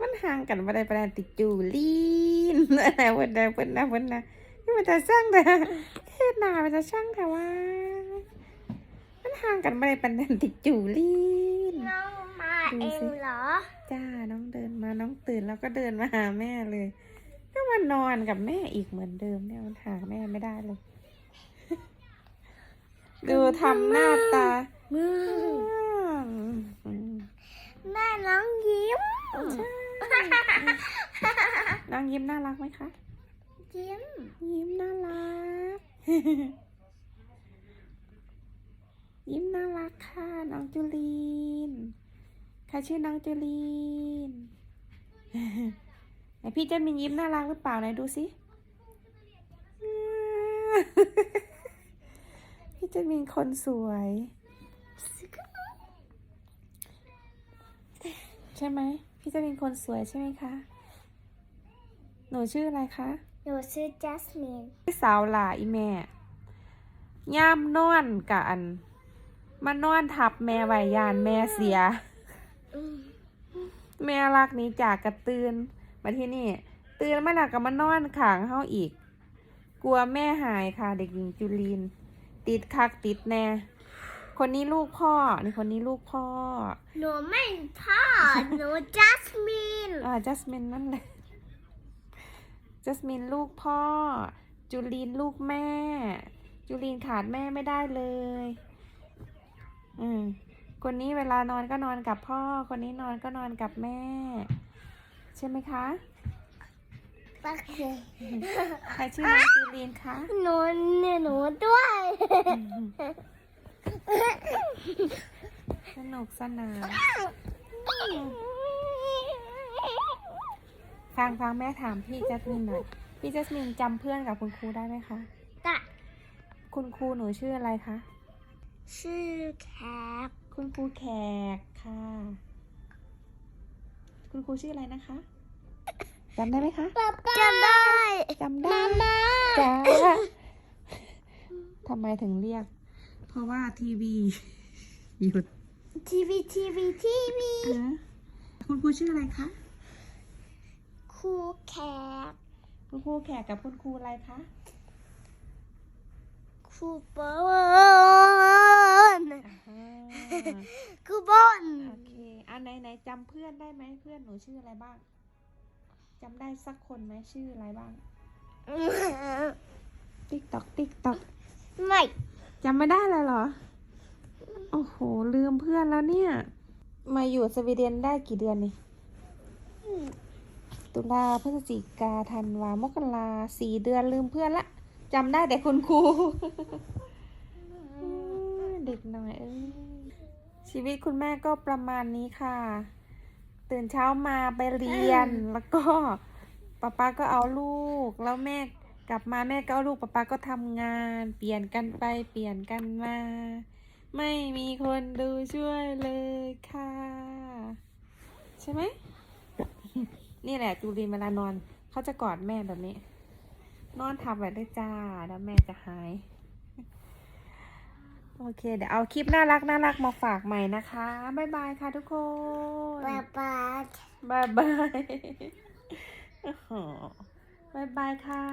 มันห่างกันบ่ได้ปานใดติจูลีนอะไรเพิ่นนะเพิ่นนะเพิ่นนะนี่มันจะสร้างแต่เฮ็ดหน้ามันจะช่างแต่ว่า มันห่างกันบ่ได้ปานนั้นติจูลีนน้องมาเองเหรอ จ้า น้องเดินมา น้องตื่นแล้วก็เดินมาหาแม่เลยก็มานอนกับแม่อีกเหมือนเดิมเนี่ยมันหาแม่ไม่ได้เลย ดูทำหน้าตามือ อืม แม่น้องยิ้ม น้องยิ้มน่ารักไหมคะ ยิ้ม ยิ้มน่ารัก ยิ้มน่ารักค่ะ น้องจูลีนใครชื่อน้องจูลีนไหนพี่เจะมียิ้มน่ารักหรือเปล่าไหนดูสิพี่เจะมีคนสวย ใช่ไหม พี่เจะมีคนสวยใช่ไหมคะ หนูชื่ออะไรคะ หนูชื่อจัสมินสาวหล่าอีแม่ย่ามนอนกะอัน มานอนทับแม่ไว้ยานแม่เสีย แม่รักหนี้จากกระตื่นมาที่นี่ ตื่นมาแล้วก็มานอนขางเฮาอีก กลัวแม่หายค่ะ เด็กหญิงจุลีนติดคักติดแน่ คนนี้ลูกพ่อ นี่คนนี้ลูกพ่อ หนูไม่พ่อ หนูจัสมินอ่าจัสมินนั่นแหละจัสมินลูกพ่อ จูลีนลูกแม่ จูลีนขาดแม่ไม่ได้เลย อืม คนนี้เวลานอนก็นอนกับพ่อ คนนี้นอนก็นอนกับแม่ ใช่ไหมคะโอเคใครชื่อน้องจูลีนคะ หนูเนี่ยหนูด้วย สนุกสนานฟังฟังแม่ถามพี่จัสมินหน่อย พี่จัสมินจำเพื่อนกับคุณครูได้ไหมคะตะคุณครูหนูชื่ออะไรคะ ชื่อแคปคุณครูแขกค่ะ คุณครูชื่ออะไรนะคะจำได้ไหมคะป๊าป๊าจำได้จำได้มาจ้าทำไมถึงเรียก เพราะว่าทีวี หยุดทีวีทีวีทีวีนะคุณครูชื่ออะไรคะครูแขกคุณครูแขกกับคุณครูอะไรคะครูบอลอ่าครูบอลโอเคอันไหนไหนจำเพื่อนได้ไหมเพื่อนหนูชื่ออะไรบ้างจำได้สักคนไหมชื่ออะไรบ้าง ติ๊กตอกติ๊กตอกไม่จำไม่ได้เลยเหรอ โอ้โห ลืมเพื่อนแล้วเนี่ย มาอยู่สวีเดนได้กี่เดือนนี่ ตุลาพฤศจิกาธันวามกราสี่เดือนลืมเพื่อนละจำได้แต่คุณครู เด็กหน่อยเอ้ยชีวิตคุณแม่ก็ประมาณนี้ค่ะ ตื่นเช้ามาไปเรียนแล้วก็ป๊าป๊าก็เอาลูก แล้วแม่กลับมาแม่ก็เอาลูกป๊าป๊าก็ทำงาน เปลี่ยนกันไปเปลี่ยนกันมา ไม่มีคนดูช่วยเลยค่ะ ใช่ไหม นี่แหละจูรีนเวลานอน เขาจะกอดแม่แบบนี้ นอนทับไว้ได้วยจ้า แล้วแม่จะหาย โอเค เดี๋ยวเอาคลิปน่ารักน่ารักมาฝากใหม่นะคะ บ๊ายบายค่ะทุกคนป๊าป๊าบายบายโอ้โหบายบายค่ะ